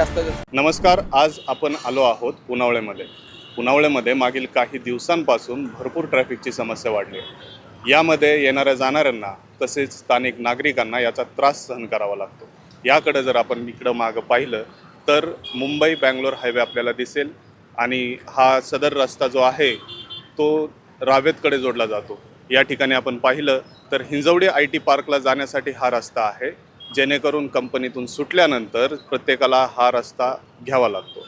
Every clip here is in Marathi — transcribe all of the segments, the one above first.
नमस्कार आज आपण आलो आहोत पुनावळेमध्ये पुनावळेमध्ये मागील काही दिवसांपासून भरपूर ट्रॅफिकची समस्या वाढली आहे. यामध्ये येणाऱ्या जाणाऱ्यांना तसेच स्थानिक नागरिकांना याचा त्रास सहन करावा लागतो. याकडे जर आपण इकडं मागं पाहिलं तर मुंबई बँगलोर हायवे आपल्याला दिसेल आणि हा सदर रस्ता जो आहे तो रावेतकडे जोडला जातो. या ठिकाणी आपण पाहिलं तर हिंजवडी आय टी पार्कला जाण्यासाठी हा रस्ता आहे. जेणेकरून कंपनीतून सुटल्यानंतर प्रत्येकाला हा रस्ता घ्यावा लागतो.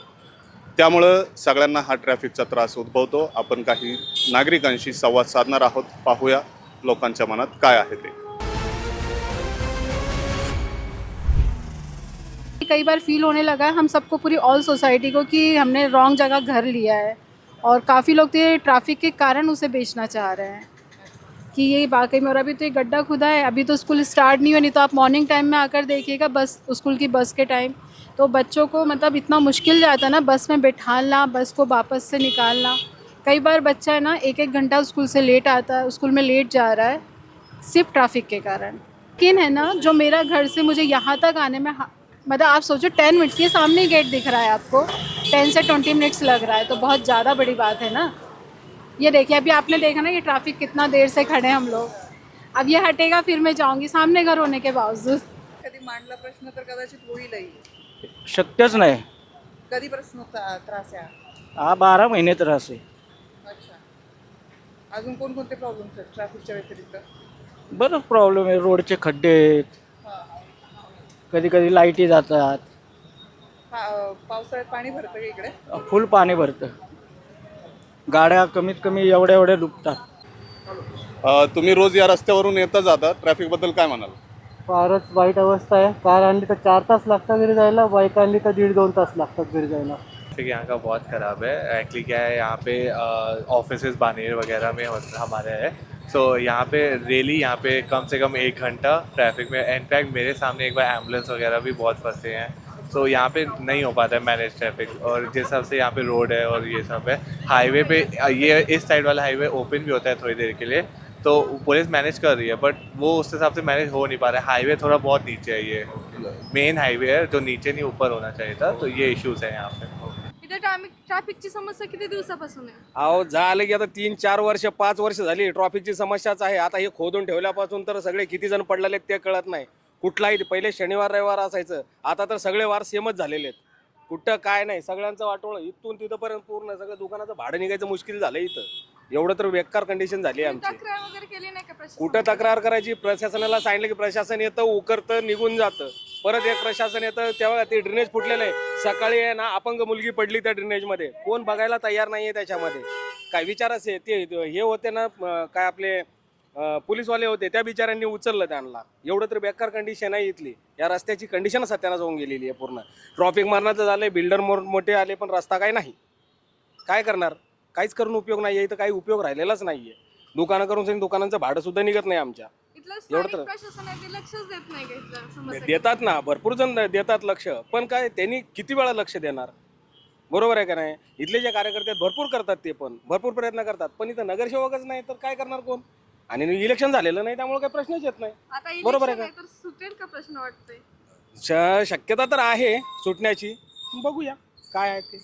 त्यामुळं सगळ्यांना हा ट्रॅफिकचा त्रास उद्भवतो. आपण काही नागरिकांशी संवाद साधणार आहोत. पाहूया लोकांच्या मनात काय आहे ते. कई बार फील होने लगा है हम सबको पूरी ऑल सोसाइटी को कि हमने रॉन्ग जगह घर लिया है और काफ़ी लोग तो ये ट्रैफिक के कारण उसे बेचना चाह रहे हैं। कि ये वाकई में, और अभी तो ये गड्ढा खुदा है, अभी तो स्कूल स्टार्ट नहीं हुआ, नहीं तो आप मॉर्निंग टाइम में आकर देखिएगा बस, स्कूल की बस के टाइम तो बच्चों को मतलब इतना मुश्किल जाता है ना, बस में बैठालना बस को वापस से निकालना। कई बार बच्चा है ना एक एक घंटा स्कूल से लेट आता है, स्कूल में लेट जा रहा है, सिर्फ़ ट्रैफ़िक के कारण। लेकिन है ना, जो मेरा घर से मुझे यहाँ तक आने में मतलब आप सोचो टेन मिनट्स ये सामने गेट दिख रहा है आपको टेन से ट्वेंटी मिनट्स लग रहा है तो बहुत ज़्यादा बड़ी बात है ना। ये देखिए अभी आपने देखा ना ये ट्रैफिक कितना देर से खड़े हैं हम लोग। अब ये हटेगा फिर मैं जाऊँगी सामने घर होने के बावजूद। कधी मांडला प्रश्न तर कदाचित होईलही। शक्यच नाही. कधी प्रश्न ता- त्रास आहे हा? हा बारा महिने त्रास आहे. अच्छा. अजून कोणकोणते प्रॉब्लेम्स आहेत ट्रॅफिकच्या व्यतिरिक्त? बरंच प्रॉब्लेम आहे रोडचे खड्डे आहेत. कधी कधी लाईटी जातात. पा- पावसाळ्यात पाणी भरतं का इकडे? फुल पाणी भरतं. गाड्या कमीत कमी एवढ्या एवढ्या डुबतात अ, तुम्ही रोज या रस्त्यावरून येता जाता ट्रॅफिकबद्दल काय म्हणाल? फारच वाईट अवस्था आहे. कार आणली तर चार तास लागतात घरी जायला बाईक आणली तर दीड दोन तास लागतात घरी जायला. ट्रैफिक यहाँ का बहुत ख़राब है. एक्चुअली क्या है यहाँ पे ऑफिस बानेर वगैरह में हमारे है. सो यहाँ पे डेली यहाँ पे कम से कम एक घंटा ट्रैफिक में इनफैक्ट मेरे सामने एक बार एम्बुलेंस वगैरह भी बहुत फंसे हैं. सो यहाँ पे नहीं हो पाता है मैनेज ट्रैफिक और जिस हिसाब से यहाँ पे रोड है और ये सब है हाईवे पे ये इस साइड वाला हाईवे ओपन भी होता है थोड़ी देर के लिए तो पुलिस मैनेज कर रही है बट वो उस हिसाब से मैनेज हो नहीं पा रहा है। हाईवे थोड़ा बहुत नीचे है ये मेन हाईवे है जो नीचे नहीं ऊपर होना चाहिए था तो ये इश्यूज है यहाँ पे। ट्रॅफिकची समस्या किती दिवसापासून आहे अहो झालं की आता तीन चार वर्ष पाच वर्ष झाली ट्रॉफिकची समस्याच आहे. आता हे खोदून ठेवल्यापासून तर सगळे किती जण पडलेले आहेत ते कळत नाही. कुठलाही पहिले शनिवार रविवार असायचं. आता तर सगळे वार सेमच झालेले आहेत. कुठं काय नाही. सगळ्यांचं वाटोळ. इथून तिथंपर्यंत पूर्ण सगळं दुकानाचं भाडं निघायचं मुश्किल झालं इथं. एवढं तर बेकार कंडिशन झाली आहे आमची? कुठं तक्रार करायची? प्रशासनाला सांगितलं की प्रशासन येतं उकरतं निघून जातं. परत एक प्रशासन येतं तेव्हा ते ड्रेनेज फुटलेलं आहे. सकाळी आहे ना अपंग मुलगी पडली त्या ड्रेनेजमध्ये कोण बघायला तयार नाहीये त्याच्यामध्ये. काय विचारच आहे ते हे होते ना काय आपले पोलीसवाले होते त्या बिचाऱ्यांनी उचललं त्यांना. एवढं तर बेकार कंडिशन आहे इथली. या रस्त्याची कंडिशन सत्यानाच होऊन गेलेली आहे पूर्ण. ट्रॉफिक मारण्याचं झालंय बिल्डर मोठे आले पण रस्ता काय नाही. काय करणार? काहीच करून उपयोग नाही आहे इथं काही उपयोग राहिलेलाच नाहीये दुकानं करून दुकानांचं भाडं सुद्धा निघत नाही आमच्या. एवढं तर- आहे नाही देतात ना भरपूर जण देतात लक्ष. पण काय त्यांनी किती वेळा लक्ष देणार? बरोबर आहे का नाही? इथले जे कार्यकर्ते भरपूर करतात ते पण. भरपूर प्रयत्न करतात. पण इथं नगरसेवकच नाही तर काय करणार कोण? आणि इलेक्शन झालेलं नाही त्यामुळे काही प्रश्नच येत नाही. बरोबर आहे तर सुटेल का प्रश्न वाटतंय? श- शक्यता तर आहे सुटण्याची. बघूया काय आहे ते.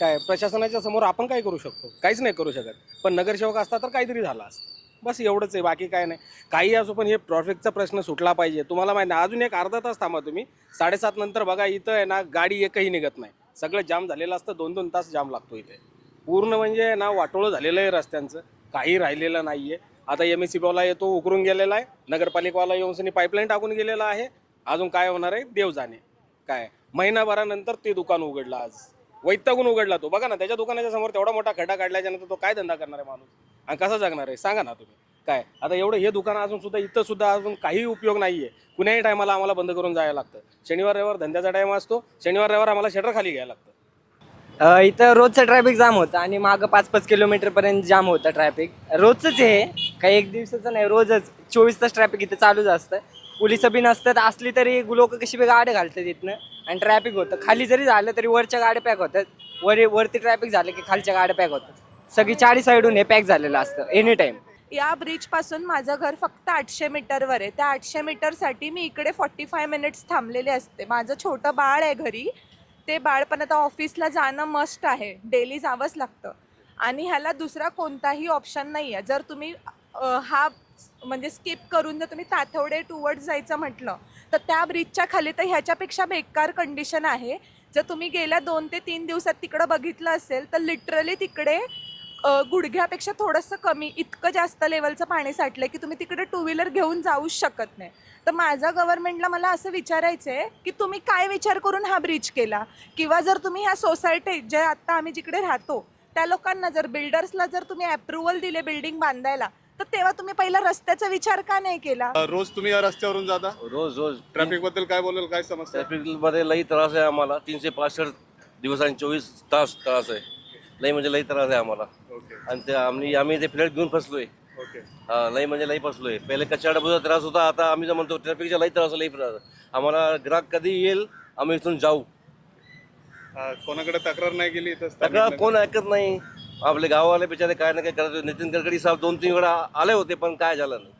काय प्रशासनाच्या समोर आपण काय करू शकतो? काहीच नाही करू शकत. पण नगरसेवक असता तर काहीतरी झालं असतं. बस एवढंच आहे बाकी काय नाही. काही असो पण हे ट्रॉफिकचा प्रश्न सुटला पाहिजे. तुम्हाला माहिती आहे अजून एक अर्धा तास थांबा तुम्ही. साडेसात नंतर बघा इथं आहे ना गाडी एकही निघत नाही. सगळं जाम झालेलं असतं दोन दोन तास जाम लागतो इथे. पूर्ण म्हणजे ना वाटोळं झालेलं आहे रस्त्यांचं. काही राहिलेलं नाही आहे आता एम एस सी येतो उकरून गेलेला आहे. नगरपालिकावाला येऊन सनी पाईपलाईन टाकून गेलेला आहे. अजून काय होणार आहे? देव जाणे काय? महिनाभरानंतर ते दुकान उघडलं आज. वैतागून उघडला तो. बघा ना त्याच्या दुकानाच्या समोर तेवढा मोठा खड्डा काढल्याच्यानंतर तो काय धंदा करणार आहे माणूस? आणि कसा जगणार आहे? सांगा ना तुम्ही. काय? आता एवढं हे दुकान अजून सुद्धा इथं सुद्धा अजून काही उपयोग नाहीये. कुण्याही टायमाला आम्हाला बंद करून जायला लागतं. शनिवार रविवार धंद्याचा टाईम असतो. शनिवार रविवार आम्हाला शटर खाली घ्यायला लागतं. अ, इथं रोजचं ट्रॅफिक जाम होतं आणि मागं पाच पाच किलोमीटरपर्यंत जाम होतं ट्रॅफिक रोजच हे काही एक दिवसाचं नाही रोजच. चोवीस तास ट्रॅफिक इथं चालूच असतं. पोलीस बी नसतात असली तरी लोक कशी बी गाड्या घालतात इथनं. आणि ट्रॅफिक होतं. खाली जरी झालं तरी वरच्या गाड्या पॅक होतात. वर वरती ट्रॅफिक झालं की खालच्या गाड्या पॅक होतात. सगळी चाळीस साईडून हे पॅक झालेलं असतं एनी टाईम या ब्रिजपासून माझं घर फक्त आठशे मीटरवर आहे. त्या आठशे मीटरसाठी मी इकडे फॉर्टी फाय मिनिट्स थांबलेले असते. माझं छोटं बाळ आहे घरी. ते बाळपण आता ऑफिसला जाणं मस्ट आहे. डेली जावंच लागतं. आणि ह्याला दुसरा कोणताही ऑप्शन नाही आहे जर तुम्ही अ, हा म्हणजे स्किप करून जर तुम्ही ताथवडे टुवर्ड जायचं म्हटलं तर त्या ब्रिजच्या खाली तर ह्याच्यापेक्षा बेकार कंडिशन आहे. जर तुम्ही गेल्या दोन ते तीन दिवसात तिकडं बघितलं असेल तर लिटरली तिकडे गुडघ्यापेक्षा थोडंसं कमी इतकं जास्त लेवलचं पाणी साठलं की तुम्ही तिकडे टू व्हीलर घेऊन जाऊच शकत नाही. तर माझं गव्हर्नमेंटला मला असं विचारायचं आहे की तुम्ही काय विचार करून हा ब्रिज केला? किंवा जर तुम्ही ह्या सोसायटी जे आत्ता आम्ही जिकडे राहतो त्या लोकांना जर बिल्डर्सला जर तुम्ही अप्रुव्हल दिले बिल्डिंग बांधायला तर तेव्हा तुम्ही पहिला रस्त्याचा विचार का नाही केला? रोज तुम्ही या रस्त्यावरून जाता? रोज रोज. ट्रॅफिकबद्दल काय बोलाल? काय समस्या? ट्रॅफिकमध्ये लई त्रास आहे आम्हाला. तीनशे पासष्ट दिवसांनी चोवीस तास त्रास आहे. लई म्हणजे लई त्रास आहे आम्हाला. आणि ते आम्ही आम्ही ते फ्लॅट घेऊन फसलोय. ओके. हा लई म्हणजे लई फसलोय. पहिले कच्च्या डब्याचा त्रास होता आता आम्ही जो म्हणतो ट्रॅफिकचा लई त्रास लई त्रास. आम्हाला ग्राहक कधी येईल आम्ही इथून जाऊ. अ, कोणाकडे तक्रार नाही केली तर तक्रार कोण ऐकत नाही. आपले गाववाले बिचारे काय ना काय करत होते. नितीन गडकरी साहेब दोन तीन वेळा आले होते पण काय झालं नाही.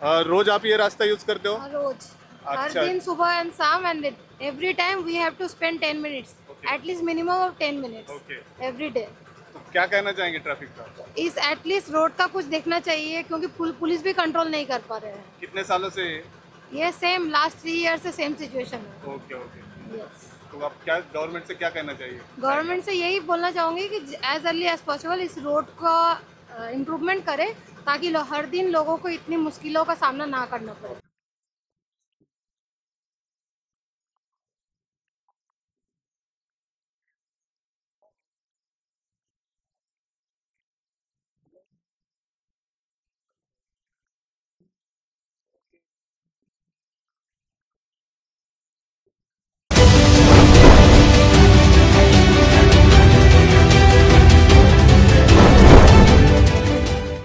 अ, रोज आप ये रास्ता यूज करते हो? रोज. हर अच्छा. दिन सुबह and Sham and every time we have to spend ten minutes at least minimum of ten minutes okay every day तो क्या कहना चाहेंगे ट्रैफ़िक का? इस एटलीस्ट रोड का कुछ देखना चाहिए क्योंकि पुल- पुलिस भी कंट्रोल नहीं कर पा रहे हैं। कितने सालों से? ये? सेम लास्ट थ्री ईयर से सेम सिचुएशन है। ओके ओके यस तो आप क्या गवर्नमेंट से क्या कहना चाहिए? गवर्नमेंट से यही बोलना चाहूँगी कि एज अर्ली एज पॉसिबल इस रोड का इम्प्रूवमेंट करें ताकि हर दिन लोगों को इतनी मुश्किलों का सामना ना करना पड़े।